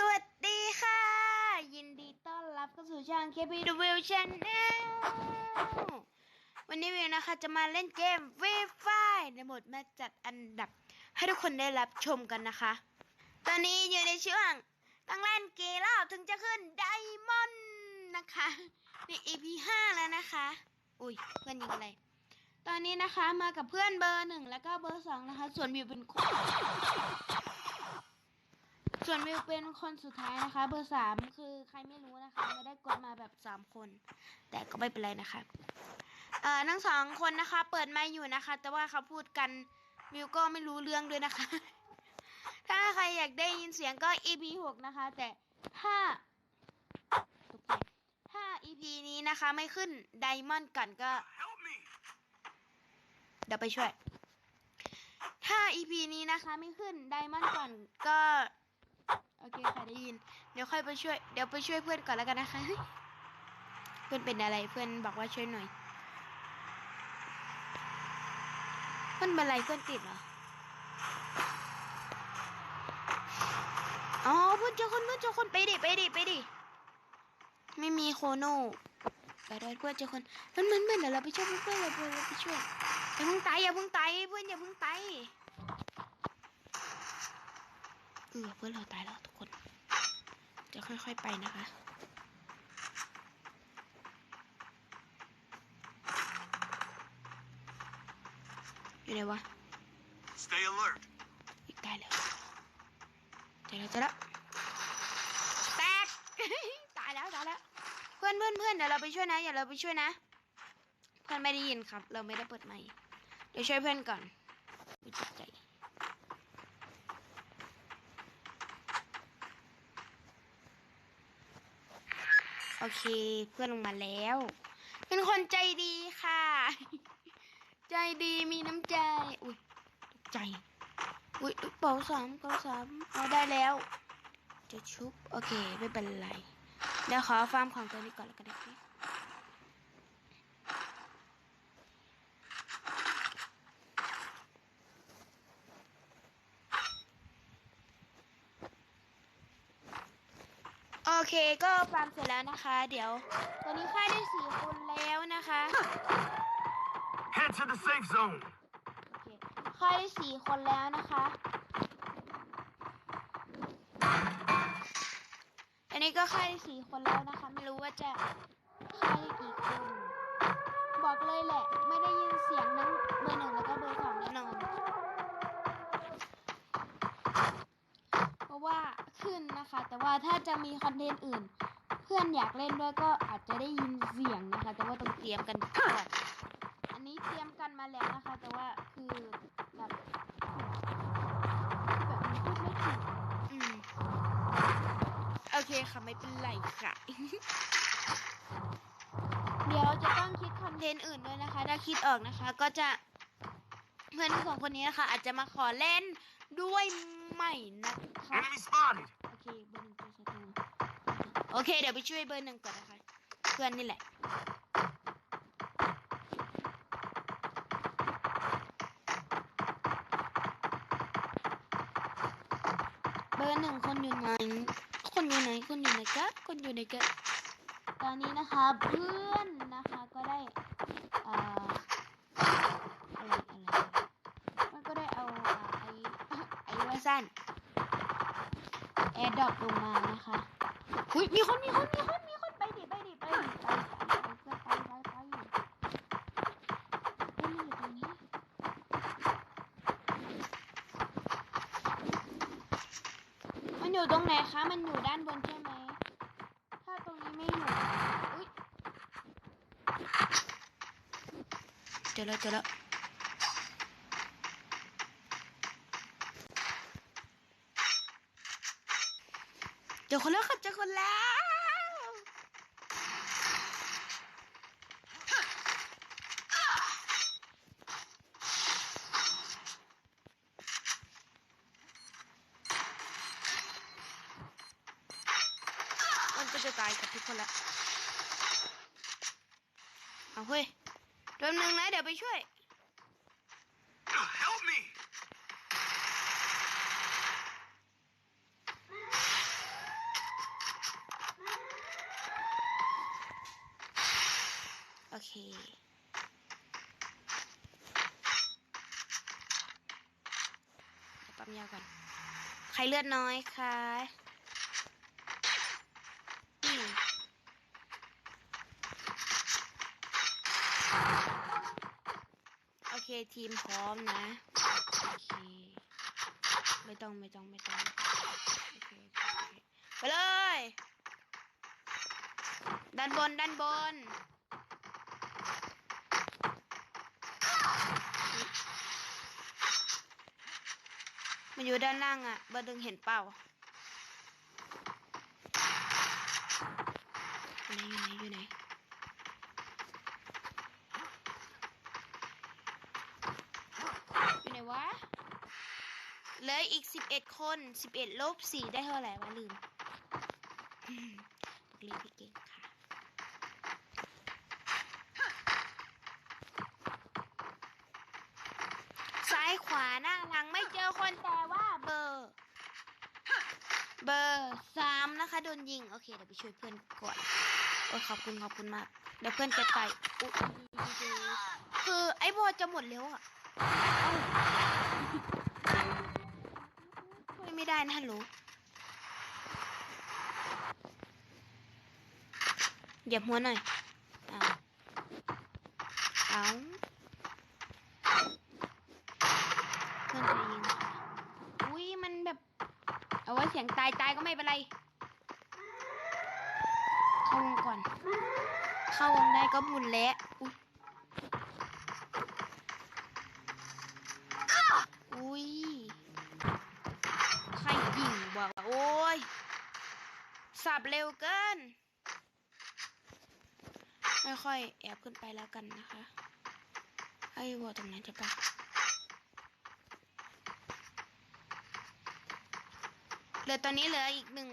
สวัสดีค่ะ ยินดีต้อนรับเข้าสู่ช่อง KPW Channel วันนี้วิวนะคะจะมาเล่นเกม v ีไฟในโหมดมาจัดอันดับ ให้ทุกคนได้รับชมกันนะคะ ตอนนี้อยู่ในช่วงต้องเล่นเกี่รอบถึงจะขึ้นไดมอนด์นะคะใน EP 5แล้วนะคะ อุ้ยเพื่อนยิงอะไร ตอนนี้นะคะมากับเพื่อนเบอร์หนึ่งแล้วก็เบอร์สองนะคะ ส่วนวิวเป็นคน ส่วนวิวเป็นคนสุดท้ายนะคะ เบอร์สามคือใครไม่รู้นะคะไม่ได้กดมาแบบสามคน แต่ก็ไม่เป็นไรนะคะเอ่อทั้งสองคนนะคะ เปิดไมาอยู่นะคะ แต่ว่าเขาพูดกันวิวก็ไม่รู้เรื่องด้วยนะคะ ถ้าใครอยากได้ยินเสียงก็ EP หกนะคะ แต่ถ้าถ้า EP นี้นะคะไม่ขึ้นไดมอนด์กันก็เดี๋ยวไปช่วย ถ้า EP นี้นะคะไม่ขึ้นไดมอนด์ก่อนก็ โอเคค่ะได้ยิน เดี๋ยวค่อยไปช่วย เดี๋ยวไปช่วยเพื่อนก่อนแล้วกันนะคะ เพื่อนเป็นอะไร เพื่อนบอกว่าช่วยหน่อย เพื่อนเป็นอะไรเพื่อนติดเหรอ อ๋อ เพื่อนเจอคนเพื่อนเจอคนไปดิไปดิไปดิ ไม่มีโคโน่ไปด้วยเพื่อนเจอคนเพื่อนเพื่อนเพื่อนเดี๋ยวเราไปช่วยเพื่อนเพื่อนเราไปเราไปช่วยอย่าเพิ่งตายอย่าเพิ่งตายเพื่อนอย่าเพิ่งตายเออเพื่อนเราตายแล้วทุกคน จะค่อยๆไปนะคะอยู่ไหนวะ Stay alert. อีกตายแล้วเจอแล้วเจอแล้วแตกตายแล้วตายแล้ว เพื่อนเพื่อนเพื่อนเดี๋ยวเราไปช่วยนะอย่าเราไปช่วยนะ เพื่อนไม่ได้ยินครับ เราไม่ได้เปิดไมค์เดี๋ยวช่วยเพื่อนก่อนดูจิตใจ โอเค เพื่อนลงมาแล้ว เป็นคนใจดีค่ะ ใจดีมีน้ำใจ อุ้ยใจอุ้ยเป่าสามเป่าสามเอาได้แล้ว จะชุบ โอเค ไม่เป็นไร เดี๋ยวขอฟาร์มของตัวนี้ก่อนแล้วกันนะคะโอ เคก็ฟาร์มเสร็จแล้วนะคะ เดี๋ยว ตอนนี้ค่ายได้สี่คนแล้วนะคะ Head to the safe zone. โอเคค่ายได้สี่คนแล้วนะคะ อันนี้ก็ค่ายได้สี่คนแล้วนะคะ ไม่รู้ว่าจะค่ายได้กี่คน บอกเลยแหละ ไม่ได้ยินเสียงนั้นเบอร์หนึ่งแล้วก็เบอร์สองแน่นอน นนะคะ แต่ว่าถ้าจะมีคอนเทนต์อื่น เพื่อนอยากเล่นด้วยก็อาจจะได้ยินเสียงนะคะ แต่ว่าต้องเตรียมกันก่อนอันนี้เตรียมกันมาแล้วนะคะ แต่ว่าคือแบบแบบมันพูดไม่ถูกอืมโอเคค่ะไม่เป็นไรค่ะ เดี๋ยวจะต้องคิดคอนเทนต์อื่นด้วยนะคะ ถ้าคิดออกนะคะ ก็จะเพื่อนทั้งสองคนนี้นะคะ อาจจะมาขอเล่นด้วยใหม่นะคะ Enemy spotted. โอเคเบอร์หนึ่งเจอศัตรูโอเค เดี๋ยวไปช่วยเบอร์หนึ่งก่อนนะคะ เพื่อนนี่แหละเบอร์หนึ่งคนอยู่ไหน คนอยู่ไหน คนอยู่ไหนกะคนอยู่ไหนกะตอนนี้นะคะเพื่อนนะคะก็ได้เอ่ออะไรอะไรมันก็ได้เอาอ่าไอไอว่าสั้น แอร์ดรอปลงมานะคะอุ้ยมีคนมีคนมีคนมีคนไปดิไปดิไปดิไปไปไปเพื่อไปไปไปเฮ้ยมันอยู่ตรงนี้มันอยู่ตรงไหนคะมันอยู่ด้านบนใช่ไหมถ้าตรงนี้ไม่อยู่อุ้ยเจอแล้วเจอแล้ว เจอคนแล้วครับเจอคนแล้วมันก็จะตายกับทุกคนละเอาเฮ้ยแป๊บนึงนะเดี๋ยวไปช่วย เคปั๊มยาก่อน ใครเลือดน้อยคะโอเคทีมพร้อมนะ โอเค ไม่ต้องไม่ต้องไม่ต้องโอเคโอเคโอเคไปเลย ด้านบนด้านบน อยู่ด้านล่างอะบดึงเห็นเปล่าอยู่ไหนอยู่ไหนอยู่ไหนอยู่ไหนวะเหลืออีกสิบเอ็ดคนสิบเอ็ดลบสี่ได้เท่าไหร่วะลืมอืมเรียนพี่เก่งค่ะซ้ายขวาหน้าหลังไม่เจอคนต่อ เบอร์สามนะคะ โดนยิง โอเค เดี๋ยวไปช่วยเพื่อนก่อนโอ้ขอบคุณขอบคุณมาก เดี๋ยวเพื่อนจะไปอุ๊ยคือไอ้บอจะหมดแล้วอะช่วยไม่ได้นะฮัลโหลเหยียบหัวหน่อย เอาเอาเพื่อนจะยิงค่ะอุ้ยมันแบบ เอาไว้เสียงตายตายก็ไม่เป็นไร เข้าวงก่อน เข้าวงได้ก็บุญแล้วอุ้ยใครยิงวะโอ้ยสับเร็วเกิน ไม่ค่อยแอบขึ้นไปแล้วกันนะคะไอ้วอตรงนั้นจะป เหลือตอนนี้เหลืออีกหนึ่ง